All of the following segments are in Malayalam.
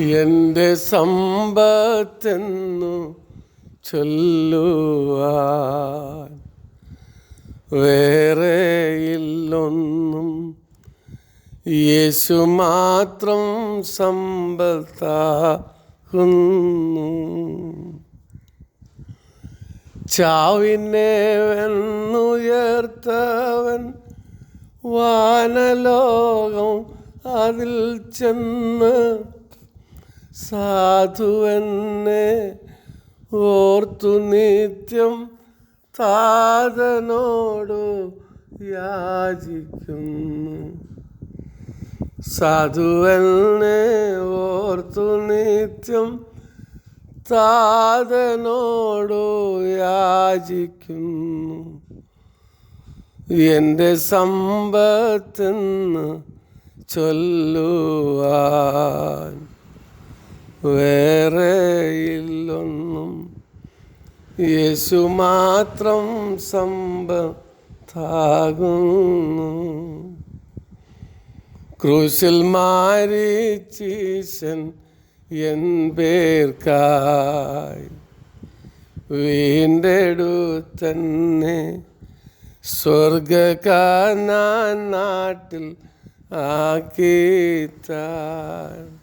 എന്റെ സമ്പത്തെന്നു ചൊല്ലുവാൻ വേറെ ഇല്ലൊന്നും യേശു മാത്രം സമ്പത്താകുന്നു. ചാവിനെ വെന്നുയർത്തവൻ വാനലോകം അതിൽ ചെന്ന് സാധുവെന്നെ ഓർത്തു നിത്യം താതനോടു യാചിക്കുന്നു. സാധുവെന്നെ ഓർത്തു നിത്യം താതനോടു യാചിക്കുന്നു. എന്റെ സമ്പത്തെന്ന് ചൊല്ലുവാൻ വേറെ ഇല്ലൊന്നും യേശു മാത്രം സമ്പത്താകുന്നു. ക്രൂശിൽ മാരിച്ചീശൻ എൻ പേർക്കായി വീണ്ടെടുത്തന്നെ. സ്വർഗക്കാനാൻ നാട്ടിൽ ആക്കിത്താൻ.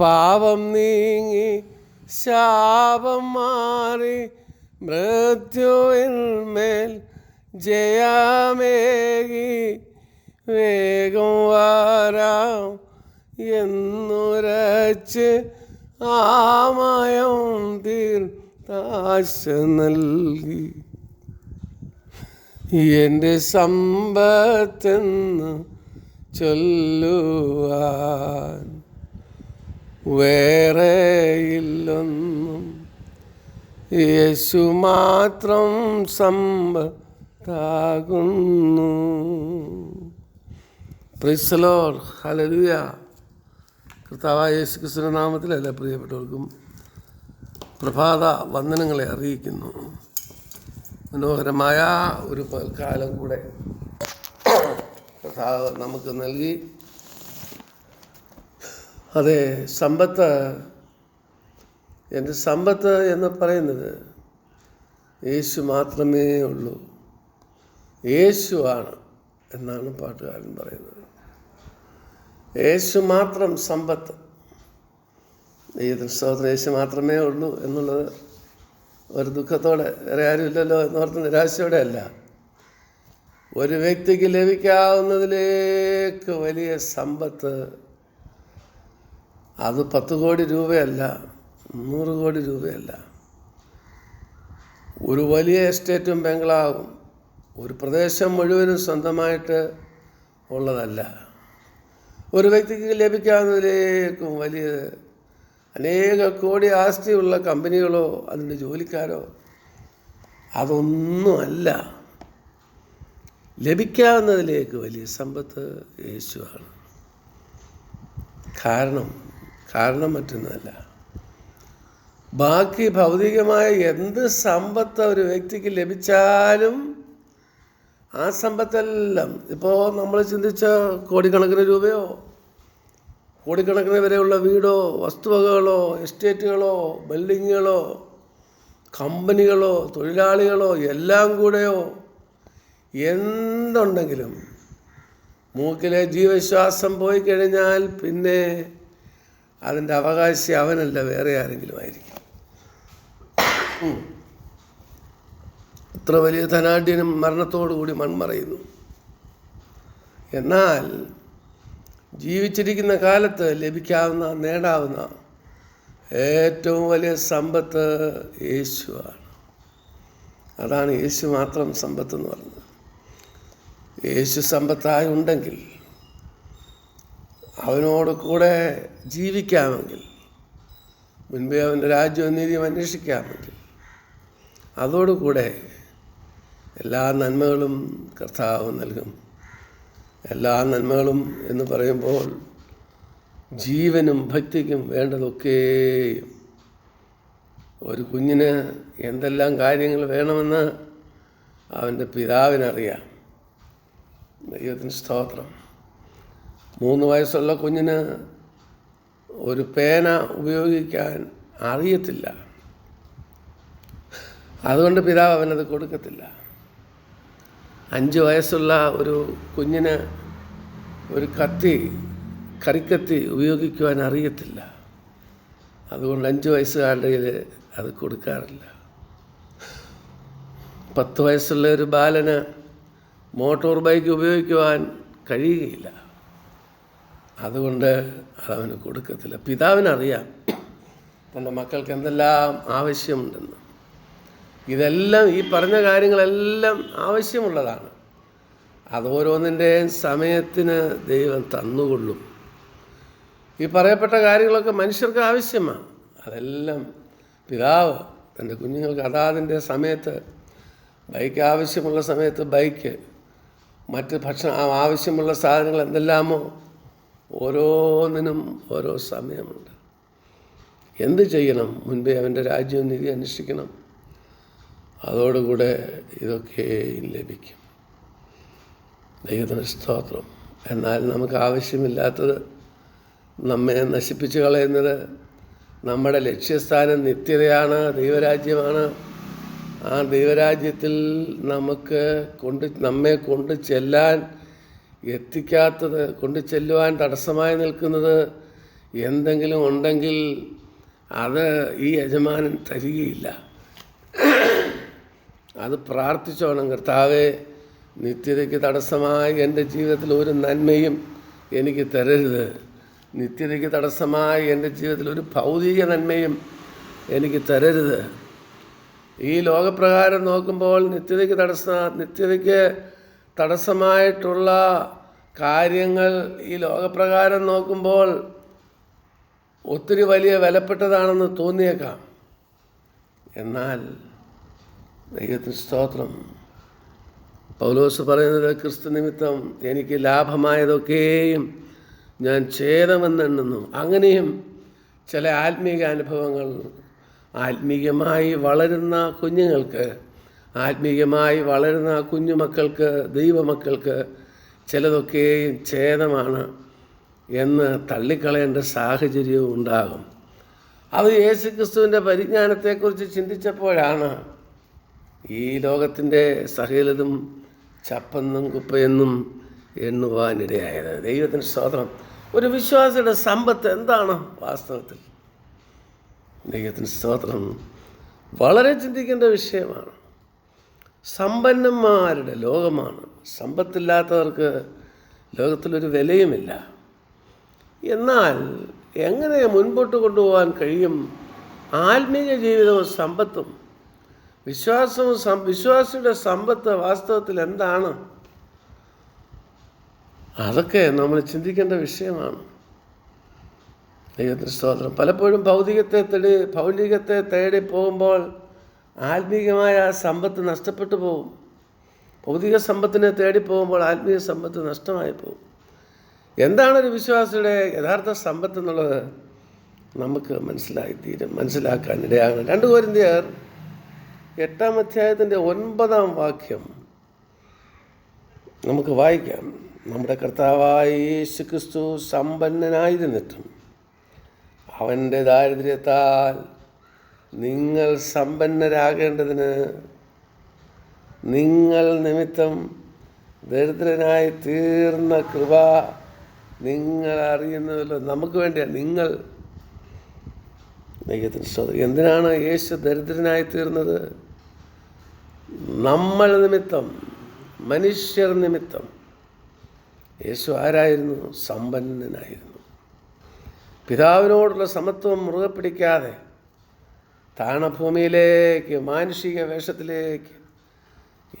പാപം നീങ്ങി ശാപം മാറി മൃത്യുവിന്മേൽ ജയമേകി വേഗം വരാം എന്നുരച്ച് ആമയം തീർത്താശ നൽകി. എന്റെ സമ്പത്തെന്ന് ചൊല്ലുവാൻ വേറെ ഇല്ലൊന്നും യേശു മാത്രം സമ്പത്താകുന്നു പ്രിസലോർ ഹലലുയ കർത്താവായ യേശു ക്രിസ്തുവിന്റെ നാമത്തിലല്ല പ്രിയപ്പെട്ടവർക്കും പ്രഭാത വന്ദനങ്ങളെ അറിയിക്കുന്നു. മനോഹരമായ ഒരു കാലം കൂടെ കർത്താവ് നമുക്ക് നൽകി. അതെ സമ്പത്ത്. എന്റെ സമ്പത്ത് എന്ന് പറയുന്നത്? യേശു മാത്രമേ ഉള്ളൂ. യേശുവാണ് എന്നാണ് പാട്ടുകാരൻ പറയുന്നത്. യേശു മാത്രം സമ്പത്ത്. ദൈവത്തിന് സ്തോത്രം യേശു മാത്രമേ ഉള്ളൂ എന്നുള്ളത് ഒരു ദുഃഖത്തോടെ വേറെ ആരുമില്ലല്ലോ എന്നോർത്ത് നിരാശയോടെ അല്ല. ഒരു വ്യക്തിക്ക് ലഭിക്കാവുന്നതിലേക്ക് വലിയ സമ്പത്ത് അത് പത്ത് കോടി രൂപയല്ല നൂറ് കോടി രൂപയല്ല. ഒരു വലിയ എസ്റ്റേറ്റും ബംഗ്ലാവും ഒരു പ്രദേശം മുഴുവനും സ്വന്തമായിട്ട് ഉള്ളതല്ല. ഒരു വ്യക്തിക്ക് ലഭിക്കാവുന്നതിലേക്കും വലിയ അനേക കോടി ആസ്തിയുള്ള കമ്പനികളോ അതിന്റെ ജോലിക്കാരോ അതൊന്നുമല്ല. ലഭിക്കാവുന്നതിലേക്ക് വലിയ സമ്പത്ത് യേശുവാണ്. കാരണം കാരണം മറ്റൊന്നുമല്ല ബാക്കി ഭൗതികമായ എന്ത് സമ്പത്ത് ഒരു വ്യക്തിക്ക് ലഭിച്ചാലും ആ സമ്പത്തെല്ലാം ഇപ്പോൾ നമ്മൾ ചിന്തിച്ച കോടിക്കണക്കിന് രൂപയോ കോടിക്കണക്കിന് വരെയുള്ള വീടോ വസ്തുവകകളോ എസ്റ്റേറ്റുകളോ ബിൽഡിങ്ങുകളോ കമ്പനികളോ തൊഴിലാളികളോ എല്ലാം കൂടെയോ എന്തുണ്ടെങ്കിലും മൂക്കിലെ ജീവശ്വാസം പോയി കഴിഞ്ഞാൽ പിന്നെ അതിന്റെ അവകാശി അവനല്ല വേറെ ആരെങ്കിലും ആയിരിക്കും. ഇത്ര വലിയ ധനാഢ്യനും മരണത്തോടുകൂടി മൺമറയുന്നു. എന്നാൽ ജീവിച്ചിരിക്കുന്ന കാലത്ത് ലഭിക്കാവുന്ന നേടാവുന്ന ഏറ്റവും വലിയ സമ്പത്ത് യേശുവാണ്. അതാണ് യേശു മാത്രം സമ്പത്ത് എന്ന് പറഞ്ഞത്. യേശു സമ്പത്തായി ഉണ്ടെങ്കിൽ അവനോട് കൂടെ ജീവിക്കാമെങ്കിൽ മുൻപേ അവന്റെ രാജ്യവും നീതിയും അന്വേഷിക്കാമെങ്കിൽ അതോടുകൂടെ എല്ലാ നന്മകളും കർത്താവ് നൽകും. എല്ലാ നന്മകളും എന്ന് പറയുമ്പോൾ ജീവനും ഭക്തിക്കും വേണ്ടതൊക്കെയും. ഒരു കുഞ്ഞിന് എന്തെല്ലാം കാര്യങ്ങൾ വേണമെന്ന് അവന്റെ പിതാവിനറിയാം. ദൈവത്തിന് സ്തോത്രം. മൂന്ന് വയസ്സുള്ള കുഞ്ഞിന് ഒരു പേന ഉപയോഗിക്കാൻ അറിയത്തില്ല. അതുകൊണ്ട് പിതാവ് അവനത് കൊടുക്കത്തില്ല. അഞ്ച് വയസ്സുള്ള ഒരു കുഞ്ഞിന് ഒരു കത്തി കറിക്കത്തി ഉപയോഗിക്കുവാൻ അറിയത്തില്ല. അതുകൊണ്ട് അഞ്ച് വയസ്സുകാരുടെ കയ്യിൽ അത് കൊടുക്കാറില്ല. പത്ത് വയസ്സുള്ള ഒരു ബാലന് മോട്ടോർ ബൈക്ക് ഉപയോഗിക്കുവാൻ കഴിയുകയില്ല. അതുകൊണ്ട് അതവന് കൊടുക്കത്തില്ല. പിതാവിനറിയാം. തന്റെ മക്കൾക്ക് എന്തെല്ലാം ആവശ്യമുണ്ടെന്ന്. ഇതെല്ലാം ഈ പറഞ്ഞ കാര്യങ്ങളെല്ലാം ആവശ്യമുള്ളതാണ്. അത് ഓരോന്നിന്റെയും സമയത്തിന് ദൈവം തന്നുകൊള്ളും. ഈ പറയപ്പെട്ട കാര്യങ്ങളൊക്കെ മനുഷ്യർക്ക് ആവശ്യമാണ്. അതെല്ലാം പിതാവ് തന്റെ കുഞ്ഞുങ്ങൾക്ക് അതാതിന്റെ സമയത്ത് ബൈക്ക് ആവശ്യമുള്ള സമയത്ത് ബൈക്ക് മറ്റ് ഭക്ഷണം ആവശ്യമുള്ള സാധനങ്ങൾ എന്തെല്ലാമോ ഓരോന്നിനും ഓരോ സമയമുണ്ട്. എന്ത് ചെയ്യണം? മുൻപേ അവന്റെ രാജ്യവും നിധി അന്വേഷിക്കണം. അതോടുകൂടെ ഇതൊക്കെ ലഭിക്കും. ദൈവത്തിന് സ്തോത്രം. എന്നാൽ നമുക്ക് ആവശ്യമില്ലാത്തത് നമ്മെ നശിപ്പിച്ചു കളയുന്നത് നമ്മുടെ ലക്ഷ്യസ്ഥാനം നിത്യതയാണ് ദൈവരാജ്യമാണ്. ആ ദൈവരാജ്യത്തിൽ നമുക്ക് കൊണ്ട് നമ്മെ കൊണ്ട് ചെല്ലാൻ എത്തിക്കാത്തത് കൊണ്ട് ചെല്ലുവാൻ തടസ്സമായി നിൽക്കുന്നത് എന്തെങ്കിലും ഉണ്ടെങ്കിൽ അത് ഈ യജമാനൻ തരികയില്ല. അത് പ്രാർത്ഥിച്ചോണം കർത്താവെ നിത്യതയ്ക്ക് തടസ്സമായി എന്റെ ജീവിതത്തിൽ ഒരു നന്മയും എനിക്ക് തരരുത്. നിത്യതയ്ക്ക് തടസ്സമായി എന്റെ ജീവിതത്തിൽ ഒരു ഭൗതിക നന്മയും എനിക്ക് തരരുത്. ഈ ലോകപ്രകാരം നോക്കുമ്പോൾ നിത്യതയ്ക്ക് തടസ്സ നിത്യതയ്ക്ക് തടസ്സമായിട്ടുള്ള കാര്യങ്ങൾ ഈ ലോകപ്രകാരം നോക്കുമ്പോൾ ഒത്തിരി വലിയ വിലപ്പെട്ടതാണെന്ന് തോന്നിയേക്കാം. എന്നാൽ ദൈവത്തിന് സ്തോത്രം. പൗലോസ് പറയുന്നത് ക്രിസ്തു നിമിത്തം എനിക്ക് ലാഭമായതൊക്കെയും ഞാൻ ഛേദമെന്നെണ്ണുന്നു. അങ്ങനെയും ചില ആത്മീക അനുഭവങ്ങൾ ആത്മീയമായി വളരുന്ന കുഞ്ഞുങ്ങൾക്ക് ആത്മീയമായി വളരുന്ന കുഞ്ഞുമക്കൾക്ക് ദൈവമക്കൾക്ക് ചിലതൊക്കെയും ഛേദമാണ് എന്ന് തള്ളിക്കളയേണ്ട സാഹചര്യവും ഉണ്ടാകും. അത് യേശു ക്രിസ്തുവിന്റെ പരിജ്ഞാനത്തെക്കുറിച്ച് ചിന്തിച്ചപ്പോഴാണ് ഈ ലോകത്തിന്റെ സഹലതും ചപ്പെന്നും കുപ്പയെന്നും എണ്ണുവാനിടയായത്. ദൈവത്തിന് സ്തോത്രം. ഒരു വിശ്വാസിയുടെ സമ്പത്ത് എന്താണ് വാസ്തവത്തിൽ? ദൈവത്തിന് സ്തോത്രം വളരെ ചിന്തിക്കേണ്ട വിഷയമാണ്. സമ്പന്നന്മാരുടെ ലോകമാണ്. സമ്പത്തില്ലാത്തവർക്ക് ലോകത്തിലൊരു വിലയുമില്ല. എന്നാൽ എങ്ങനെ മുൻപോട്ട് കൊണ്ടുപോകാൻ കഴിയും? ആത്മീയ ജീവിതവും സമ്പത്തും. വിശ്വാസവും സം വിശ്വാസിയുടെ സമ്പത്ത് വാസ്തവത്തിൽ എന്താണ്? അതൊക്കെ നമ്മൾ ചിന്തിക്കേണ്ട വിഷയമാണ്. ദൈവത്തിന് സ്തോത്രം. പലപ്പോഴും ഭൗതികത്തെ തേടി ഭൗതികത്തെ തേടി പോകുമ്പോൾ ആത്മീയമായ ആ സമ്പത്ത് നഷ്ടപ്പെട്ടു പോകും ഭൗതിക സമ്പത്തിനെ തേടി പോകുമ്പോൾ ആത്മീയ സമ്പത്ത് നഷ്ടമായി പോകും എന്താണ് ഒരു വിശ്വാസിയുടെ യഥാർത്ഥ സമ്പത്ത് എന്നുള്ളത് നമുക്ക് മനസ്സിലായി തീരും മനസ്സിലാക്കാൻ ഇടയാകണം. രണ്ട് കോരിന്തിയർ എട്ടാം അധ്യായത്തിന്റെ ഒൻപതാം വാക്യം നമുക്ക് വായിക്കാം. നമ്മുടെ കർത്താവായ യേശു ക്രിസ്തു സമ്പന്നനായിരുന്നിട്ടും അവന്റെ ദാരിദ്ര്യത്താൽ നിങ്ങൾ സമ്പന്നരാകേണ്ടതിന് നിങ്ങൾ നിമിത്തം ദരിദ്രനായി തീർന്ന കൃപ നിങ്ങൾ അറിയുന്നതല്ലോ നമുക്ക് വേണ്ടിയാണ് നിങ്ങൾ ദൈവത്തിന് എന്തിനാണ് യേശു ദരിദ്രനായി തീർന്നത്? നമ്മൾ നിമിത്തം മനുഷ്യർ നിമിത്തം യേശു ആരായിരുന്നു? സമ്പന്നനായിരുന്നു. പിതാവിനോടുള്ള സമത്വം മുറുകെ പിടിക്കാതെ താണഭൂമിയിലേക്ക് മാനുഷിക വേഷത്തിലേക്ക്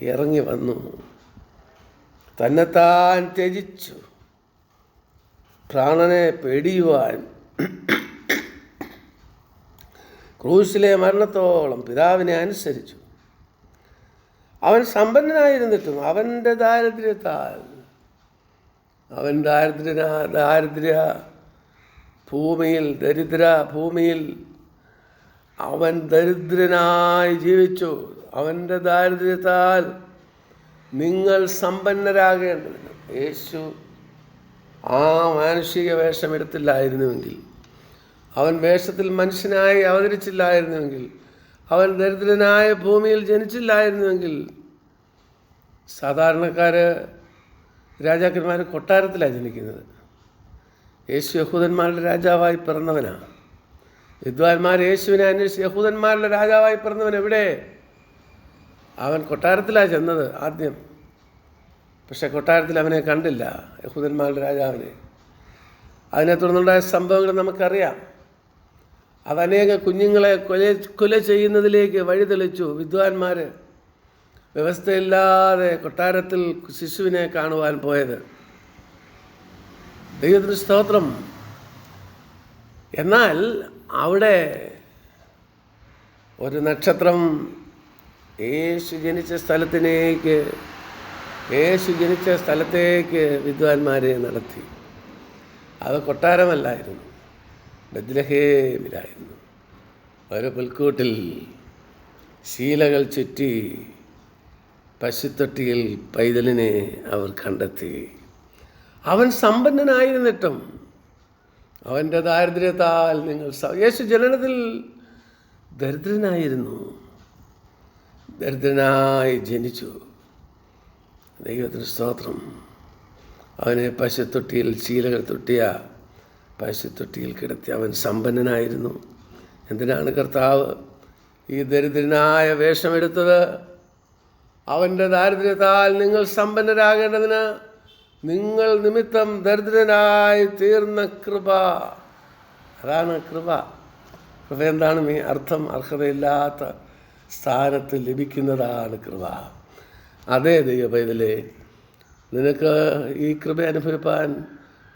ഇറങ്ങി വന്നു. തന്നെത്താൻ ത്യജിച്ചു. പ്രാണനെ പേടിയുവാൻ ക്രൂശിലെ മരണത്തോളം പിതാവിനെ അനുസരിച്ചു. അവൻ സമ്പന്നനായിരുന്നിട്ടും അവന്റെ ദാരിദ്ര്യത്താൽ അവൻ ദാരിദ്ര്യ ദാരിദ്ര്യ ഭൂമിയിൽ ദരിദ്ര ഭൂമിയിൽ അവൻ ദരിദ്രനായി ജീവിച്ചു. അവന്റെ ദാരിദ്ര്യത്താൽ നിങ്ങൾ സമ്പന്നരാകേണ്ടതിന് യേശു ആ മാനുഷിക വേഷമെടുത്തില്ലായിരുന്നുവെങ്കിൽ അവൻ വേഷത്തിൽ മനുഷ്യനായി അവതരിച്ചില്ലായിരുന്നുവെങ്കിൽ അവൻ ദരിദ്രനായ ഭൂമിയിൽ ജനിച്ചില്ലായിരുന്നുവെങ്കിൽ സാധാരണക്കാർ രാജാക്കന്മാർ കൊട്ടാരത്തിലാണ് ജനിക്കുന്നത്. യേശു യഹൂദന്മാരുടെ രാജാവായി പിറന്നവനാണ്. വിദ്വാൻമാർ യേശുവിനെ അന്വേഷിച്ച് യഹൂദന്മാരുടെ രാജാവായി പിറന്നവൻ എവിടെ? അവൻ കൊട്ടാരത്തിലാണ് ചെന്നത് ആദ്യം. പക്ഷെ കൊട്ടാരത്തിൽ അവനെ കണ്ടില്ല യഹൂദന്മാരുടെ രാജാവിനെ. അതിനെ തുടർന്നുണ്ടായ സംഭവങ്ങൾ നമുക്കറിയാം. അത് അനേക കുഞ്ഞുങ്ങളെ കൊല കൊല ചെയ്യുന്നതിലേക്ക് വഴിതെളിച്ചു. വിദ്വാൻമാർ വ്യവസ്ഥയില്ലാതെ കൊട്ടാരത്തിൽ ശിശുവിനെ കാണുവാൻ പോയത്. ദൈവത്തിന് സ്തോത്രം. എന്നാൽ അവിടെ ഒരു നക്ഷത്രം യേശു ജനിച്ച സ്ഥലത്തിലേക്ക് യേശു ജനിച്ച സ്ഥലത്തേക്ക് വിദ്വാൻമാരെ നടത്തി. അത് കൊട്ടാരമല്ലായിരുന്നു ബദ്ലഹേമിലായിരുന്നു ഒരു പുൽക്കൂട്ടിൽ ശീലകൾ ചുറ്റി പശുത്തൊട്ടിയിൽ പൈതലിനെ അവർ കണ്ടെത്തി. അവൻ സമ്പന്നനായിരുന്നിട്ടും അവന്റെ ദാരിദ്ര്യത്താൽ നിങ്ങൾ യേശു ജനനത്തിൽ ദരിദ്രനായിരുന്നു. ദരിദ്രനായി ജനിച്ചു. ദൈവത്തിന് സ്തോത്രം. അവനെ പശുത്തൊട്ടിയിൽ ശീലകൾ തൊട്ടിയ പശുത്തൊട്ടിയിൽ കിടത്തി അവൻ സമ്പന്നനായിരുന്നു. എന്തിനാണ് കർത്താവ് ഈ ദരിദ്രനായ വേഷമെടുത്തത്? അവന്റെ ദാരിദ്ര്യത്താൽ നിങ്ങൾ സമ്പന്നരാകേണ്ടതിന് നിങ്ങൾ നിമിത്തം ദരിദ്രനായി തീർന്ന കൃപ. അതാണ് കൃപ. കൃപ എന്താണ്? മീ അർത്ഥം അർഹതയില്ലാത്ത സ്ഥാനത്ത് ലഭിക്കുന്നതാണ് കൃപ. അതേ ദൈവപൈതലേ നിനക്ക് ഈ കൃപ അനുഭവിപ്പാൻ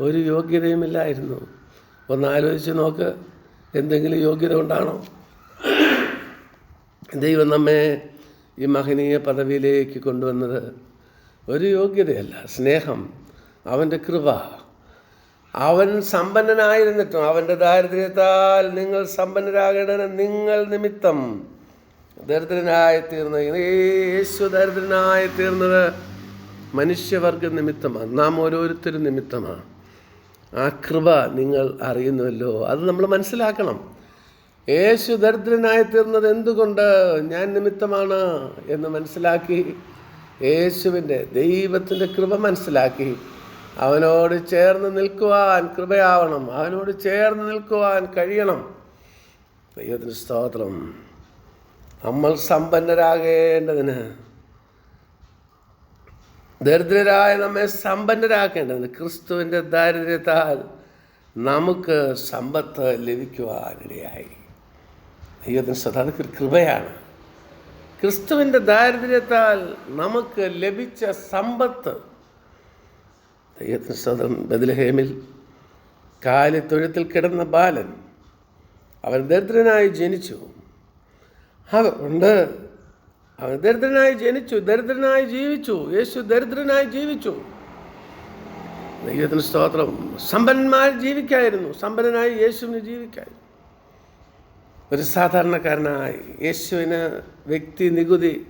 ഒരു യോഗ്യതയുമില്ലായിരുന്നു. ഒന്ന് ആലോചിച്ച് നോക്ക് എന്തെങ്കിലും യോഗ്യത ഉണ്ടാണോ ദൈവം നമ്മെ ഈ മഹനീയ പദവിയിലേക്ക് കൊണ്ടുവന്നത്. ഒരു യോഗ്യതയല്ല. സ്നേഹം അവന്റെ കൃപ. അവൻ സമ്പന്നനായിരുന്നിട്ടും അവന്റെ ദാരിദ്ര്യത്താൽ നിങ്ങൾ സമ്പന്നരാകേണ്ടതിന് നിങ്ങൾ നിമിത്തം ദരിദ്രനായി തീർന്ന യേശു ദരിദ്രനായി തീർന്നത് മനുഷ്യവർഗ നിമിത്തമാണ്. നാം ഓരോരുത്തരും നിമിത്തമാണ്. ആ കൃപ നിങ്ങൾ അറിയുന്നുവല്ലോ. അത് നമ്മൾ മനസ്സിലാക്കണം. യേശു ദരിദ്രനായി തീർന്നത് എന്തുകൊണ്ട്? ഞാൻ നിമിത്തമാണ് എന്ന് മനസ്സിലാക്കി യേശുവിന്റെ ദൈവത്തിന്റെ കൃപ മനസ്സിലാക്കി അവനോട് ചേർന്ന് നിൽക്കുവാൻ കൃപയാവണം അവനോട് ചേർന്ന് നിൽക്കുവാൻ കഴിയണം. ദൈവത്തിന് സ്തോത്രം. നമ്മൾ സമ്പന്നരാകേണ്ടതിന് ദരിദ്രരായ നമ്മെ സമ്പന്നരാക്കേണ്ടതിന് ക്രിസ്തുവിന്റെ ദാരിദ്ര്യത്താൽ നമുക്ക് സമ്പത്ത് ലഭിക്കുവാനിടയായി. ദൈവത്തിന് സ്വതാ അതൊക്കെ ഒരു കൃപയാണ്. ക്രിസ്തുവിന്റെ ദാരിദ്ര്യത്താൽ നമുക്ക് ലഭിച്ച സമ്പത്ത്. ദൈവത്തിന് സ്വതം ബദലഹേമിൽ കാലിത്തൊഴുത്തിൽ കിടന്ന ബാലൻ അവൻ ദരിദ്രനായി ജനിച്ചു. അതുകൊണ്ട് അവൻ ദരിദ്രനായി ജനിച്ചു ദരിദ്രനായി ജീവിച്ചു യേശു ദരിദ്രനായി ജീവിച്ചു. ദൈവത്തിന് സ്തോത്രം സമ്പന്നന്മാർ ജീവിക്കായിരുന്നു സമ്പന്നനായി യേശുവിന് ജീവിക്കായിരുന്നു. ഒരു സാധാരണക്കാരനായി യേശുവിന് വ്യക്തി നികുതി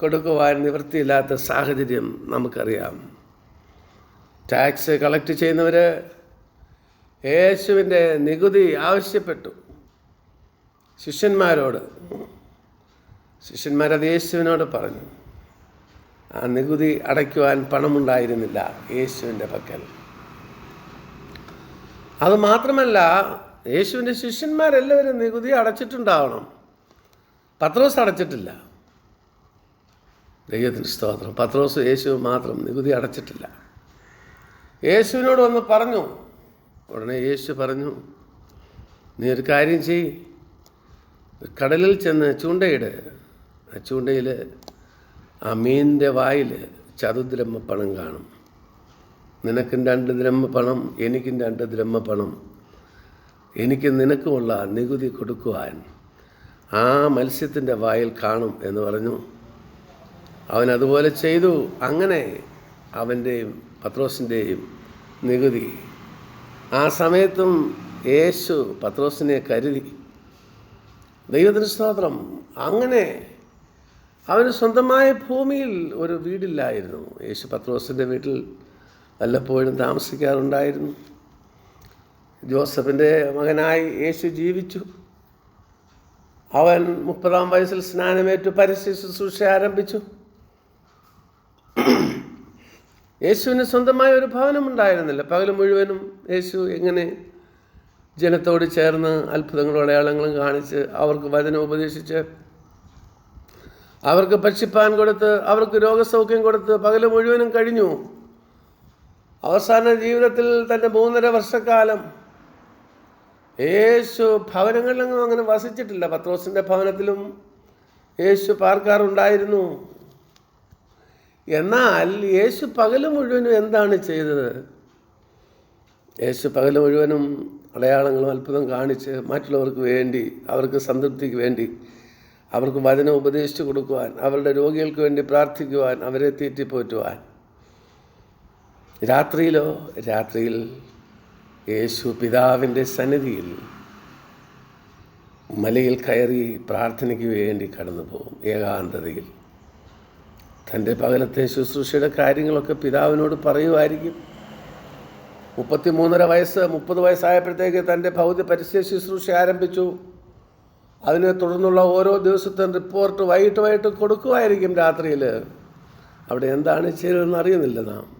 കൊടുക്കുവാൻ നിവൃത്തിയില്ലാത്ത സാഹചര്യം നമുക്കറിയാം. ടാക്സ് കളക്ട് ചെയ്യുന്നവർ യേശുവിന്റെ നികുതി ആവശ്യപ്പെട്ടു. ശിഷ്യന്മാരോട് ശിഷ്യന്മാരത് യേശുവിനോട് പറഞ്ഞു ആ നികുതി അടയ്ക്കുവാൻ പണമുണ്ടായിരുന്നില്ല യേശുവിന്റെ പക്കൽ. അത് മാത്രമല്ല യേശുവിന്റെ ശിഷ്യന്മാരെല്ലാവരും നികുതി അടച്ചിട്ടുണ്ടാവണം. പത്രോസ് അടച്ചിട്ടില്ല. ദൈവത്തിന്റെ സ്തോത്രം. പത്രോസ് യേശു മാത്രം നികുതി അടച്ചിട്ടില്ല. യേശുവിനോട് വന്ന് പറഞ്ഞു. ഉടനെ യേശു പറഞ്ഞു നീ ഒരു കാര്യം ചെയ് കടലിൽ ചെന്ന് ചൂണ്ടയിട്. ആ ചൂണ്ടയിൽ ആ മീനിന്റെ വായിൽ ചതുദ്രഹ്മ പണം കാണും. നിനക്കും രണ്ട് ദ്രഹ്മ പണം എനിക്കും രണ്ട് ദ്രഹ്മ പണം എനിക്ക് നിനക്കുമുള്ള നികുതി കൊടുക്കുവാൻ ആ മത്സ്യത്തിന്റെ വായിൽ കാണും എന്ന് പറഞ്ഞു. അവൻ അതുപോലെ ചെയ്തു. അങ്ങനെ അവന്റെയും പത്രോസിന്റെയും നികുതി. ആ സമയത്തും യേശു പത്രോസിനെ കരുതി. ദൈവത്തിന് സ്തോത്രം. അങ്ങനെ അവന് സ്വന്തമായ ഭൂമിയിൽ ഒരു വീടില്ലായിരുന്നു. യേശു പത്രോസിന്റെ വീട്ടിൽ വല്ലപ്പോഴും താമസിക്കാറുണ്ടായിരുന്നു. ജോസഫിന്റെ മകനായി യേശു ജീവിച്ചു. അവൻ മുപ്പതാം വയസ്സിൽ സ്നാനമേറ്റു പരസ്യ ശുശ്രൂഷ ആരംഭിച്ചു. യേശുവിന് സ്വന്തമായ ഒരു ഭവനമുണ്ടായിരുന്നില്ല. പകൽ മുഴുവനും യേശു എങ്ങനെ ജനത്തോട് ചേർന്ന് അത്ഭുതങ്ങളും അടയാളങ്ങളും കാണിച്ച് അവർക്ക് വചനം ഉപദേശിച്ച് അവർക്ക് ഭക്ഷിപ്പാൻ കൊടുത്ത് അവർക്ക് രോഗസൗഖ്യം കൊടുത്ത് പകൽ മുഴുവനും കഴിഞ്ഞു. അവസാന ജീവിതത്തിൽ തന്റെ മൂന്നര വർഷക്കാലം യേശു ഭവനങ്ങളിലൊന്നും അങ്ങനെ വസിച്ചിട്ടില്ല. പത്രോസിന്റെ ഭവനത്തിലും യേശു പാർക്കാറുണ്ടായിരുന്നു. എന്നാൽ യേശു പകൽ മുഴുവനും എന്താണ് ചെയ്തത്? യേശു പകൽ മുഴുവനും അടയാളങ്ങളും അത്ഭുതം കാണിച്ച് മറ്റുള്ളവർക്ക് വേണ്ടി അവർക്ക് സംതൃപ്തിക്ക് വേണ്ടി അവർക്ക് വചനം ഉപദേശിച്ചു കൊടുക്കുവാൻ അവരുടെ രോഗികൾക്ക് വേണ്ടി പ്രാർത്ഥിക്കുവാൻ അവരെ തീറ്റിപ്പോറ്റുവാൻ. രാത്രിയിലോ? രാത്രിയിൽ യേശു പിതാവിന്റെ സന്നിധിയിൽ മലയിൽ കയറി പ്രാർത്ഥനയ്ക്ക് വേണ്ടി കടന്നു പോകും ഏകാന്തതയിൽ. തന്റെ പകലത്തെ ശുശ്രൂഷയുടെ കാര്യങ്ങളൊക്കെ പിതാവിനോട് പറയുമായിരിക്കും. മുപ്പത്തി മൂന്നര വയസ്സ് മുപ്പത് വയസ്സായപ്പോഴത്തേക്ക് തന്റെ ഭൗതി പരിസ്ഥിതി ശുശ്രൂഷ ആരംഭിച്ചു. അതിനെ തുടർന്നുള്ള ഓരോ ദിവസത്തെയും റിപ്പോർട്ട് വൈകിട്ട് വൈകിട്ട് കൊടുക്കുമായിരിക്കും രാത്രിയിൽ. അവിടെ എന്താണ് ചെയ്തതെന്ന് അറിയുന്നില്ല നാം.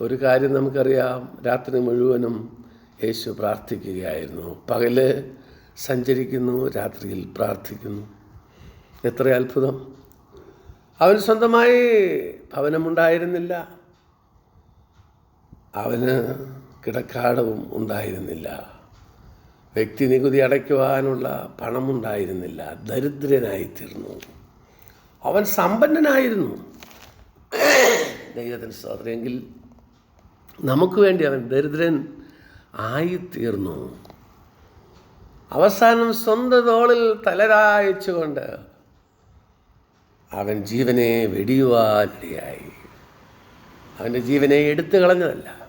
ഒരു കാര്യം നമുക്കറിയാം രാത്രി മുഴുവനും യേശു പ്രാർത്ഥിക്കുകയായിരുന്നു. പകൽ സഞ്ചരിക്കുന്നു രാത്രിയിൽ പ്രാർത്ഥിക്കുന്നു. എത്ര അത്ഭുതം. അവന് സ്വന്തമായി ഭവനമുണ്ടായിരുന്നില്ല. അവന് കിടക്കാടവും ഉണ്ടായിരുന്നില്ല. വ്യക്തി നികുതി അടയ്ക്കുവാനുള്ള പണമുണ്ടായിരുന്നില്ല. ദരിദ്രനായിത്തീർന്നു. അവൻ സമ്പന്നനായിരുന്നു. ദൈവത്തിന് സ്വാതന്ത്ര്യമെങ്കിൽ നമുക്ക് വേണ്ടി അവൻ ദരിദ്രൻ ആയിത്തീർന്നു. അവസാനം സ്വന്തം തോളിൽ തലരായച്ചുകൊണ്ട് അവൻ ജീവനെ വെടിയുവാനിടയായി. അവന്റെ ജീവനെ എടുത്തു കളഞ്ഞതല്ല.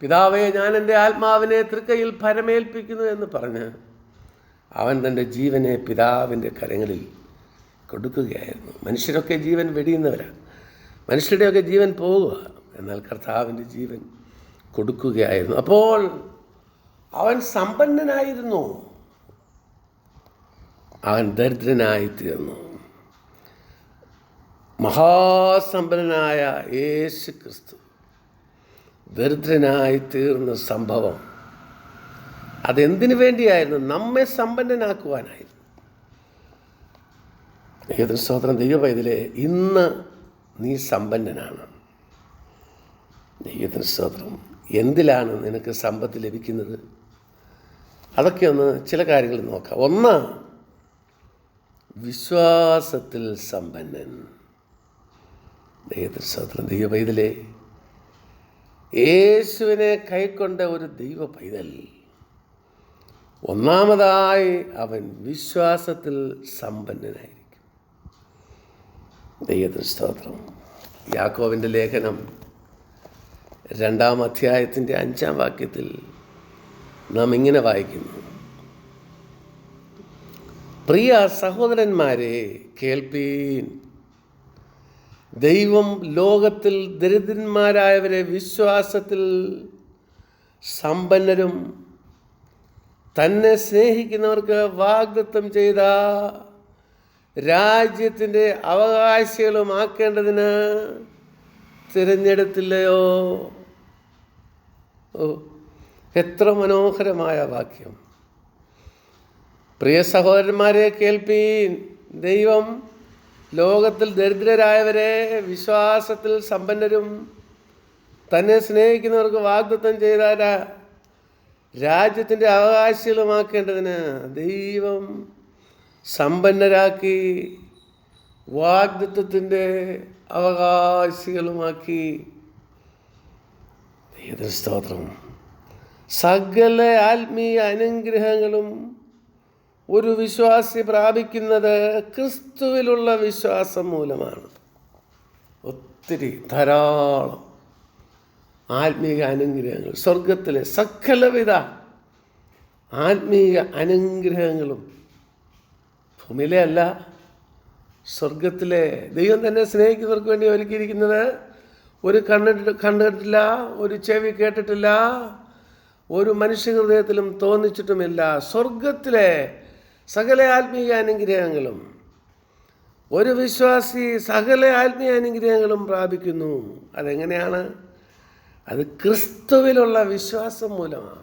പിതാവെ ഞാൻ എന്റെ ആത്മാവിനെ തൃക്കയിൽ പരമേൽപ്പിക്കുന്നു എന്ന് പറഞ്ഞ് അവൻ തന്റെ ജീവനെ പിതാവിന്റെ കരങ്ങളിൽ കൊടുക്കുകയായിരുന്നു. മനുഷ്യരൊക്കെ ജീവൻ വെടിയുന്നവരാണ് മനുഷ്യരുടെയൊക്കെ ജീവൻ പോവുക എന്നാൽ കർത്താവിന്റെ ജീവൻ കൊടുക്കുകയായിരുന്നു. അപ്പോൾ അവൻ സമ്പന്നനായിരുന്നു. അവൻ ദരിദ്രനായി തീർന്നു മഹാസമ്പന്നനായ യേശു ക്രിസ്തു ദരിദ്രനായി തീർന്ന സംഭവം. അതെന്തിനു വേണ്ടിയായിരുന്നു? നമ്മെ സമ്പന്നനാക്കുവാനായിരുന്നു. ദൈവത്തിന് സ്വതന്ത്രം ദൈവപൈതലെ ഇന്ന് നീ സമ്പന്നനാണ്. ദൈവത്തിന് സ്തോത്രം. എന്തിലാണ് നിനക്ക് സമ്പത്ത് ലഭിക്കുന്നത്? അതൊക്കെ ഒന്ന് ചില കാര്യങ്ങൾ നോക്കാം. ഒന്ന് വിശ്വാസത്തിൽ സമ്പന്നൻ. ദൈവത്തിൽ സ്തോത്രം ദൈവ പൈതലേ യേശുവിനെ കൈക്കൊണ്ട ഒരു ദൈവ പൈതൽ. ഒന്നാമതായി അവൻ വിശ്വാസത്തിൽ സമ്പന്നനായിരിക്കും. ദൈവത്തിന് സ്തോത്രം യാക്കോവിന്റെ ലേഖനം രണ്ടാം അധ്യായത്തിന്റെ അഞ്ചാം വാക്യത്തിൽ നാം ഇങ്ങനെ വായിക്കുന്നു. പ്രിയ സഹോദരന്മാരെ കേൾപ്പീൻ. ദൈവം ലോകത്തിൽ ദരിദ്രന്മാരായവരെ വിശ്വാസത്തിൽ സമ്പന്നരും തന്നെ സ്നേഹിക്കുന്നവർക്ക് വാഗ്ദത്വം ചെയ്ത രാജ്യത്തിന്റെ അവകാശികളുമാക്കേണ്ടതിന് തിരഞ്ഞെടുത്തില്ലയോ? എത്ര മനോഹരമായ വാക്യം. പ്രിയ സഹോദരന്മാരെ കേൾപ്പീൻ. ദൈവം ലോകത്തിൽ ദരിദ്രരായവരെ വിശ്വാസത്തിൽ സമ്പന്നരും. തന്നെ സ്നേഹിക്കുന്നവർക്ക് വാഗ്ദത്തം ചെയ്ത രാ- രാജ്യത്തിന്റെ അവകാശികളുമാക്കേണ്ടതിന് ദൈവം സമ്പന്നരാക്കി വാഗ്ദത്വത്തിന്റെ അവകാശികളുമാക്കി. ദൈവത്തിന് സ്തോത്രം? സകല ആത്മീയ അനുഗ്രഹങ്ങളും ഒരു വിശ്വാസി പ്രാപിക്കുന്നത് ക്രിസ്തുവിലുള്ള വിശ്വാസം മൂലമാണ്. ഒത്തിരി ധാരാളം ആത്മീയ അനുഗ്രഹങ്ങൾ സ്വർഗത്തിലെ സകലവിധ ആത്മീയ അനുഗ്രഹങ്ങളും. ഭൂമിയിലെ അല്ല സ്വർഗത്തിലെ ദൈവം തന്നെ സ്നേഹിക്കുന്നവർക്ക് വേണ്ടി ഒരുക്കിയിരിക്കുന്നത് ഒരു കണ്ടിട്ട് കണ്ടിട്ടില്ല ഒരു ചെവി കേട്ടിട്ടില്ല ഒരു മനുഷ്യ മനുഷ്യഹൃദയത്തിലും തോന്നിച്ചിട്ടുമില്ല. സ്വർഗത്തിലെ സകല ആത്മീയ അനുഗ്രഹങ്ങളും ഒരു വിശ്വാസി സകല ആത്മീയ അനുഗ്രഹങ്ങളും പ്രാപിക്കുന്നു. അതെങ്ങനെയാണ്? അത് ക്രിസ്തുവിലുള്ള വിശ്വാസം മൂലമാണ്.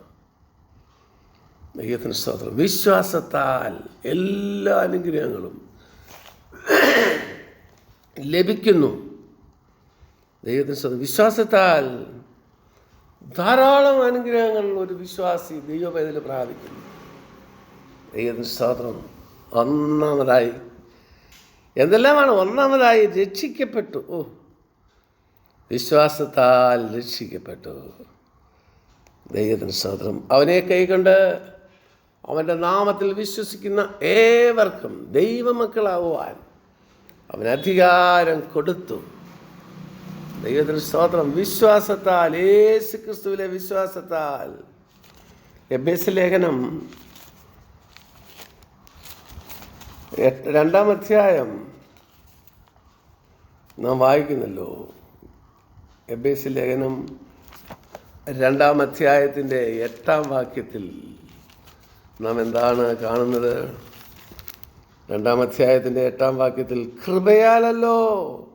ദൈവത്തിന് സ്തോത്രം. വിശ്വാസത്താൽ എല്ലാ അനുഗ്രഹങ്ങളും ലഭിക്കുന്നു. ദൈവത്തിന് സ്വന്തം വിശ്വാസത്താൽ ധാരാളം അനുഗ്രഹങ്ങൾ ഒരു വിശ്വാസി ദൈവപേതിൽ പ്രാപിക്കുന്നു. ദൈവത്തിന് സ്തോത്രം. ഒന്നാമതായി എന്തെല്ലാമാണ് ഒന്നാമതായി രക്ഷിക്കപ്പെട്ടു? ഓ വിശ്വാസത്താൽ രക്ഷിക്കപ്പെട്ടു. ദൈവത്തിന് സ്തോത്രം. അവനെ കൈകൊണ്ട് അവന്റെ നാമത്തിൽ വിശ്വസിക്കുന്ന ഏവർക്കും ദൈവമക്കളാവുവാൻ അവനധികാരം കൊടുത്തു. ദൈവത്തിന് സ്തോത്രം. വിശ്വാസത്താൽ യേശു ക്രിസ്തുവിലെ വിശ്വാസത്താൽ. എബേസ് ലേഖനം രണ്ടാം അധ്യായം. നാം വായിക്കുന്നല്ലോ. എബേസ് ലേഖനം രണ്ടാം അധ്യായത്തിന്റെ എട്ടാം വാക്യത്തിൽ നാം എന്താണ് കാണുന്നത്? രണ്ടാം അധ്യായത്തിന്റെ എട്ടാം വാക്യത്തിൽ കൃപയാലല്ലോ.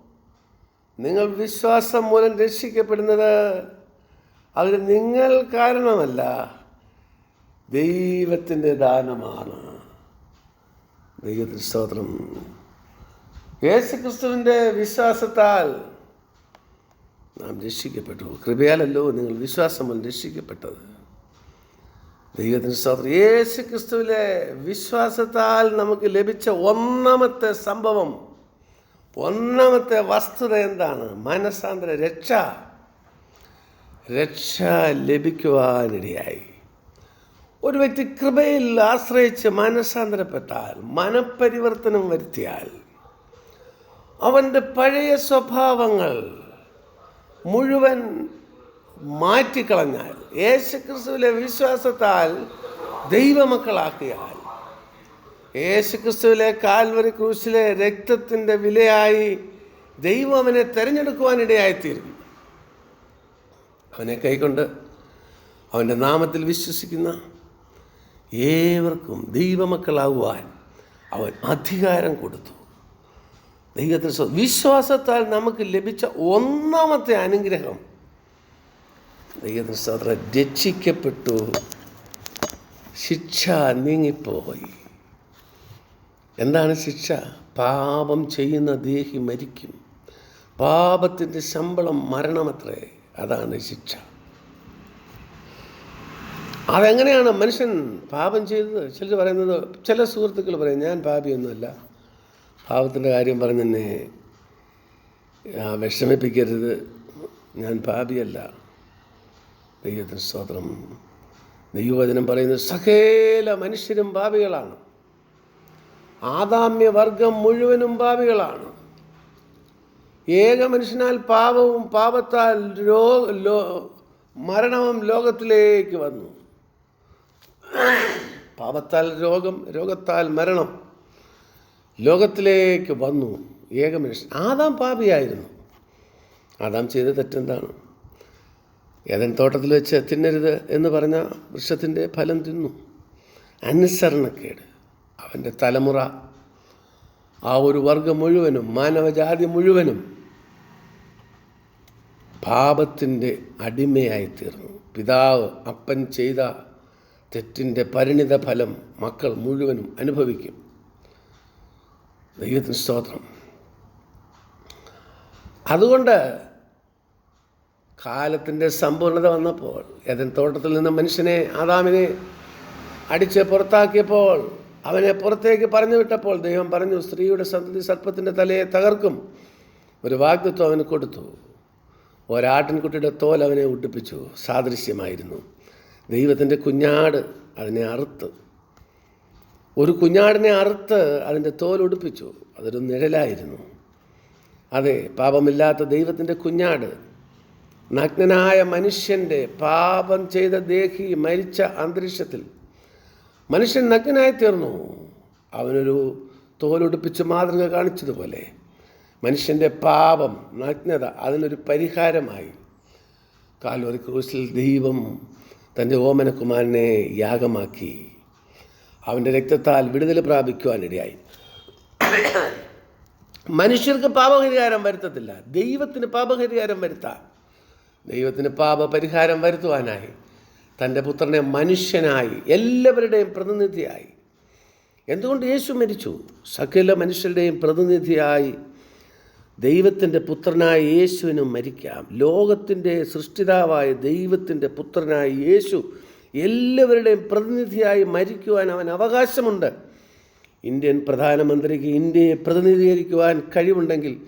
നിങ്ങൾ വിശ്വാസം മൂലം രക്ഷിക്കപ്പെടുന്നത് അതിൽ നിങ്ങൾ കാരണമല്ല. ദൈവത്തിന്റെ ദാനമാണ്. ദൈവത്തിന് സ്തോത്രം. യേശുക്രിസ്തുവിന്റെ വിശ്വാസത്താൽ നാം രക്ഷിക്കപ്പെട്ടു. കൃപയാലല്ലോ നിങ്ങൾ വിശ്വാസം മൂലം രക്ഷിക്കപ്പെട്ടത്. ദൈവത്തിന് സ്തോത്രം. യേശുക്രിസ്തുവിലെ വിശ്വാസത്താൽ നമുക്ക് ലഭിച്ച ഒന്നാമത്തെ സംഭവം ഒന്നാമത്തെ വസ്തുത എന്താണ്? മനസ്സാന്തര രക്ഷ. രക്ഷ ലഭിക്കുവാനിടയായി. ഒരു വ്യക്തി കൃപയിൽ ആശ്രയിച്ച് മനസ്സാന്തരപ്പെട്ടാൽ മനപരിവർത്തനം വരുത്തിയാൽ അവന്റെ പഴയ സ്വഭാവങ്ങൾ മുഴുവൻ മാറ്റിക്കളഞ്ഞാൽ യേശുക്രിസ്തുവിലെ വിശ്വാസത്താൽ ദൈവമക്കളാക്കിയാൽ യേശുക്രിസ്തുവിലെ കാൽവരി ക്രൂശിലെ രക്തത്തിന്റെ വിലയായി ദൈവം അവനെ തിരഞ്ഞെടുക്കുവാനിടയായിത്തീരുന്നു അവനെ കൈകൊണ്ട് അവന്റെ നാമത്തിൽ വിശ്വസിക്കുന്ന ഏവർക്കും ദൈവമക്കളാകുവാൻ അവൻ അധികാരം കൊടുത്തു. ദൈവത്തിന് വിശ്വാസത്താൽ നമുക്ക് ലഭിച്ച ഒന്നാമത്തെ അനുഗ്രഹം ദൈവത്തിന് സ്തോത്രം രക്ഷിക്കപ്പെട്ടു. ശിക്ഷ നീങ്ങിപ്പോയി. എന്താണ് ശിക്ഷ? പാപം ചെയ്യുന്ന ദേഹി മരിക്കും. പാപത്തിന്റെ ശമ്പളം മരണമത്രേ. അതാണ് ശിക്ഷ. അതെങ്ങനെയാണ് മനുഷ്യൻ പാപം ചെയ്തത്? ചിലർ പറയുന്നത് ചില സുഹൃത്തുക്കൾ പറയും ഞാൻ പാപിയൊന്നുമല്ല. പാപത്തിന്റെ കാര്യം പറഞ്ഞ് തന്നെ വിഷമിപ്പിക്കരുത്. ഞാൻ പാപിയല്ല. ദൈവത്തിന് സ്തോത്രം. ദൈവവചനം പറയുന്നത് സകല മനുഷ്യരും പാപികളാണ്. ആദാമ്യ വർഗം മുഴുവനും പാപികളാണ്. ഏക മനുഷ്യനാൽ പാപവും പാപത്താൽ രോ ലോ മരണവും ലോകത്തിലേക്ക് വന്നു. പാപത്താൽ രോഗം രോഗത്താൽ മരണം ലോകത്തിലേക്ക് വന്നു. ഏക മനുഷ്യൻ ആദാം പാപിയായിരുന്നു. ആദാം ചെയ്ത തെറ്റെന്താണ്? ഏതൻ തോട്ടത്തിൽ വെച്ച് തിന്നരുത് എന്ന് പറഞ്ഞ വൃക്ഷത്തിന്റെ ഫലം തിന്നു. അനുസരണക്കേട്. അവന്റെ തലമുറ ആ ഒരു വർഗം മുഴുവനും മാനവജാതി മുഴുവനും പാപത്തിന്റെ അടിമയായി തീർന്നു പിതാവ് അപ്പൻ ചെയ്ത തെറ്റിന്റെ പരിണിത ഫലം മക്കൾ മുഴുവനും അനുഭവിക്കും. ദൈവത്തിന് സ്തോത്രം. അതുകൊണ്ട് കാലത്തിന്റെ സമ്പൂർണത വന്നപ്പോൾ ഏതൻ തോട്ടത്തിൽ നിന്ന് മനുഷ്യനെ ആദാമിനെ അടിച്ച് പുറത്താക്കിയപ്പോൾ അവനെ പുറത്തേക്ക് പറഞ്ഞു വിട്ടപ്പോൾ ദൈവം പറഞ്ഞു സ്ത്രീയുടെ സന്തതി സർപ്പത്തിന്റെ തലയെ തകർക്കും. ഒരു വാഗ്ദത്വം അവന് കൊടുത്തു. ഒരാട്ടിൻകുട്ടിയുടെ തോൽ അവനെ ഉടുപ്പിച്ചു സാദൃശ്യമായിരുന്നു. ദൈവത്തിന്റെ കുഞ്ഞാട് അതിനെ അറുത്ത് ഒരു കുഞ്ഞാടിനെ അറുത്ത് അതിന്റെ തോൽ ഉടുപ്പിച്ചു. അതൊരു നിഴലായിരുന്നു. അതെ പാപമില്ലാത്ത ദൈവത്തിന്റെ കുഞ്ഞാട് നഗ്നനായ മനുഷ്യന്റെ പാപം ചെയ്ത ദേഹി മരിച്ച അന്തരീക്ഷത്തിൽ മനുഷ്യൻ നഗ്നനായി തീർന്നു. അവനൊരു തോലുടുപ്പിച്ച് മാതൃക കാണിച്ചതുപോലെ മനുഷ്യന്റെ പാപം നഗ്നത അതിനൊരു പരിഹാരമായി. കാൽവറി ക്രൂസിൽ ദൈവം തന്റെ ഓമനകുമാരനെ യാഗമാക്കി. അവന്റെ രക്തത്താൽ വിടുതൽ പ്രാപിക്കുവാനിടയായി മനുഷ്യർക്ക് പാപപരിഹാരം വരുത്തത്തില്ല. ദൈവത്തിന് പാപപരിഹാരം വരുത്താം. ദൈവത്തിന് പാപപരിഹാരം വരുത്തുവാനായി. തന്റെ പുത്രനെ മനുഷ്യനായി എല്ലാവരുടെയും പ്രതിനിധിയായി. എന്തുകൊണ്ട് യേശു മരിച്ചു? സകല മനുഷ്യരുടെയും പ്രതിനിധിയായി ദൈവത്തിന്റെ പുത്രനായ യേശുവിനും മരിക്കാം. ലോകത്തിന്റെ സൃഷ്ടിതാവായ ദൈവത്തിന്റെ പുത്രനായ യേശു എല്ലാവരുടെയും പ്രതിനിധിയായി മരിക്കുവാൻ അവൻ അവകാശമുണ്ട്. ഇന്ത്യൻ പ്രധാനമന്ത്രിക്ക് ഇന്ത്യയെ പ്രതിനിധീകരിക്കുവാൻ കഴിവുണ്ടെങ്കിൽ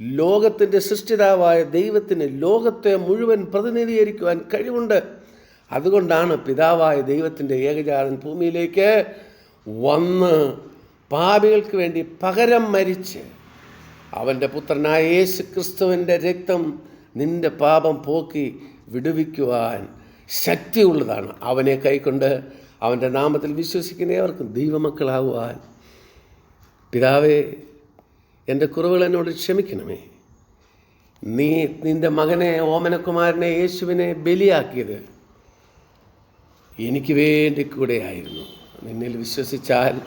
ലോകത്തിന്റെ സൃഷ്ടിതാവായ ദൈവത്തിന് ലോകത്തെ മുഴുവൻ പ്രതിനിധീകരിക്കുവാൻ കഴിവുണ്ട്. അതുകൊണ്ടാണ് പിതാവായ ദൈവത്തിന്റെ ഏകജാതൻ ഭൂമിയിലേക്ക് വന്ന് പാപികൾക്ക് വേണ്ടി പകരം മരിച്ച് അവന്റെ പുത്രനായ യേശു ക്രിസ്തുവിന്റെ രക്തം നിന്റെ പാപം പോക്കി വിടുവിക്കുവാൻ ശക്തിയുള്ളതാണ്. അവനെ കൈക്കൊണ്ട് അവന്റെ നാമത്തിൽ വിശ്വസിക്കുന്ന ഏവർക്കും ദൈവമക്കളാകുവാൻ. പിതാവേ എന്റെ കുറവുകൾ എന്നോട് ക്ഷമിക്കണമേ. നീ നിന്റെ മകനെ ഓമനകുമാരനെ യേശുവിനെ ബലിയാക്കിയത് എനിക്ക് വേണ്ടി കൂടെയായിരുന്നു നിന്നിൽ വിശ്വസിച്ചാൽ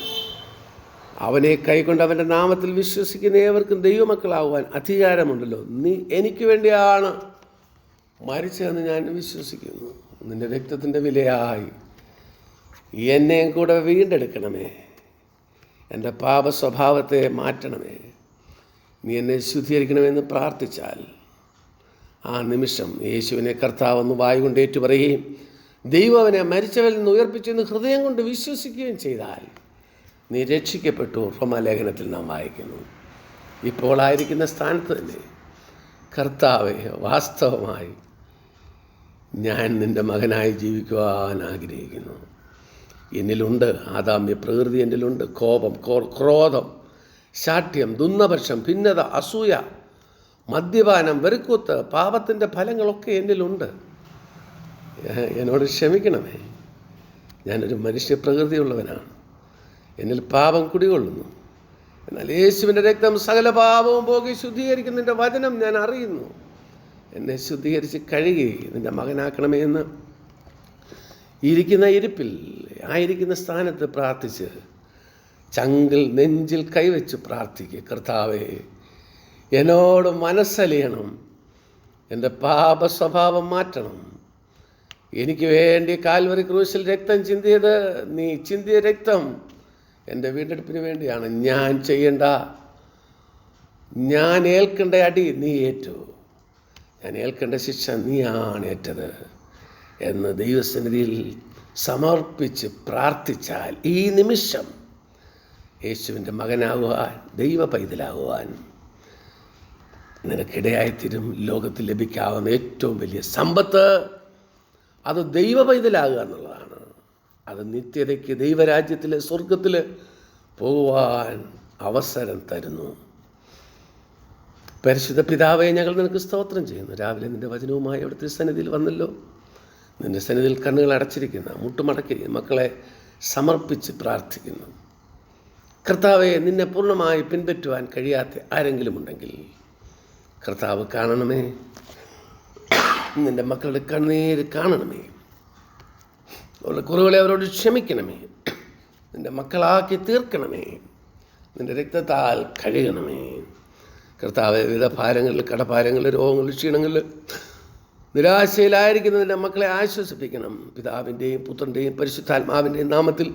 അവനെ കൈക്കൊണ്ട് അവന്റെ നാമത്തിൽ വിശ്വസിക്കുന്ന ഏവർക്കും ദൈവമക്കളാകുവാൻ അധികാരമുണ്ടല്ലോ. നീ എനിക്ക് വേണ്ടിയാണ് മരിച്ചതെന്ന് ഞാൻ വിശ്വസിക്കുന്നു. നിന്റെ രക്തത്തിന്റെ വിലയായി. എന്നെയും കൂടെ വീണ്ടെടുക്കണമേ. എന്റെ പാപ സ്വഭാവത്തെ മാറ്റണമേ. നീ എന്നെ ശുദ്ധീകരിക്കണമെന്ന് പ്രാർത്ഥിച്ചാൽ ആ നിമിഷം യേശുവിനെ കർത്താവെന്ന് വായുകൊണ്ടേറ്റു പറയുകയും ദൈവം അവനെ മരിച്ചവരിൽ നിന്ന് ഉയർപ്പിച്ചെന്ന് ഹൃദയം കൊണ്ട് വിശ്വസിക്കുകയും ചെയ്താൽ നീ രക്ഷിക്കപ്പെട്ടു റോമാലേഖനത്തിൽ നാം വായിക്കുന്നു. ഇപ്പോൾ ആയിരിക്കുന്ന സ്ഥാനത്ത് തന്നെ കർത്താവെ വാസ്തവമായി ഞാൻ നിന്റെ മകനായി ജീവിക്കുവാൻ ആഗ്രഹിക്കുന്നു. എന്നിലുണ്ട് ആദാമ്യ പ്രകൃതി എന്നിലുണ്ട് കോപം ക്രോധം ശാഠ്യം ദുന്നപക്ഷം ഭിന്നത അസൂയ മദ്യപാനം വെറുക്കൂത്ത് പാപത്തിന്റെ ഫലങ്ങളൊക്കെ എന്നിലുണ്ട്. എന്നോട് ക്ഷമിക്കണമേ. ഞാനൊരു മനുഷ്യ പ്രകൃതിയുള്ളവനാണ് എന്നിൽ പാപം കുടികൊള്ളുന്നു. എന്നാൽ യേശുവിന്റെ രക്തം സകല പാപവും പോകി ശുദ്ധീകരിക്കുന്നതിന്റെ വചനം ഞാൻ അറിയുന്നു. എന്നെ ശുദ്ധീകരിച്ച് കഴുകി നിന്റെ മകനാക്കണമേ എന്ന് ഇരിക്കുന്ന ഇരിപ്പിൽ ആയിരിക്കുന്ന സ്ഥാനത്ത് പ്രാർത്ഥിച്ച് ചങ്കിൽ നെഞ്ചിൽ കൈവച്ച് പ്രാർത്ഥിക്കുക കർത്താവേ എന്നോട് മനസ്സലിയണം. എന്റെ പാപ സ്വഭാവം മാറ്റണം. എനിക്ക് വേണ്ടി കാൽവറി ക്രൂശിൽ രക്തം ചിന്തിയത് നീ ചിന്തിയ രക്തം എന്റെ വീണ്ടെടുപ്പിന് വേണ്ടിയാണ്. ഞാൻ ചെയ്യേണ്ട. ഞാൻ ഏൽക്കേണ്ട അടി നീ ഏറ്റു. ഞാൻ ഏൽക്കേണ്ട ശിക്ഷ നീയാണ് ഏറ്റത് എന്ന് ദൈവസന്നിധിയിൽ സമർപ്പിച്ച് പ്രാർത്ഥിച്ചാൽ ഈ നിമിഷം യേശുവിന്റെ മകനാകുവാൻ ദൈവ പൈതലാകുവാൻ നിനക്കിടയായിത്തീരും. ലോകത്തിൽ ലഭിക്കാവുന്ന ഏറ്റവും വലിയ സമ്പത്ത് അത് ദൈവ പൈതലാകുക എന്നുള്ളതാണ്. അത് നിത്യതയ്ക്ക് ദൈവരാജ്യത്തിൽ സ്വർഗത്തിൽ പോകുവാൻ അവസരം തരുന്നു. പരിശുദ്ധ പിതാവെ ഞങ്ങൾ നിനക്ക് സ്തോത്രം ചെയ്യുന്നു. രാവിലെ നിന്റെ വചനവുമായി അവിടുത്തെ സന്നിധിയിൽ വന്നല്ലോ. നിന്റെ സന്നിധിയിൽ കണ്ണുകൾ അടച്ചിരിക്കുന്ന. മുട്ടുമടക്കി മക്കളെ സമർപ്പിച്ച് പ്രാർത്ഥിക്കുന്നു. കർത്താവെ നിന്നെ പൂർണമായി പിൻപറ്റുവാൻ കഴിയാത്ത ആരെങ്കിലും ഉണ്ടെങ്കിൽ കർത്താവ് കാണണമേ. നിന്റെ മക്കളുടെ കണ്ണീര് കാണണമേ. അവരുടെ കുറവുകളെ അവരോട് ക്ഷമിക്കണമേ. നിന്റെ മക്കളാക്കി തീർക്കണമേ. നിന്റെ രക്തത്താൽ കഴുകണമേ. കർത്താവ് വിവിധ ഭാരങ്ങളിൽ കടഭാരങ്ങളിൽ രോഗങ്ങളിൽ ക്ഷീണങ്ങളിൽ നിരാശയിലായിരിക്കുന്ന നിന്റെ മക്കളെ ആശ്വസിപ്പിക്കണം. പിതാവിന്റെയും പുത്രന്റെയും പരിശുദ്ധാത്മാവിന്റെയും നാമത്തിൽ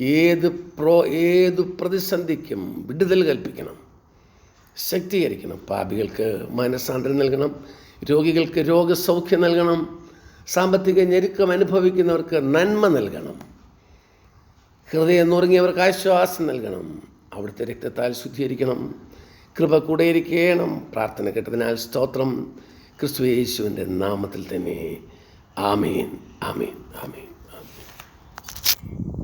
ഏത് പ്രോ ഏത് പ്രതിസന്ധിക്കും വിടുതൽ കൽപ്പിക്കണം. ശക്തീകരിക്കണം. പാപികൾക്ക് മനസ്സാന്തരം നൽകണം. രോഗികൾക്ക് രോഗസൗഖ്യം നൽകണം. സാമ്പത്തിക ഞെരുക്കം അനുഭവിക്കുന്നവർക്ക് നന്മ നൽകണം. ഹൃദയം നുറുങ്ങിയവർക്ക് ആശ്വാസം നൽകണം. അവിടുത്തെ രക്തത്താൽ ശുദ്ധീകരിക്കണം. കൃപ കൂടെയിരിക്കണം. പ്രാർത്ഥന കേട്ടതിനാൽ സ്തോത്രം. ക്രിസ്തു യേശുവിന്റെ നാമത്തിൽ തന്നെ. ആമേൻ. ആമേൻ. ആമേൻ. ആമേൻ.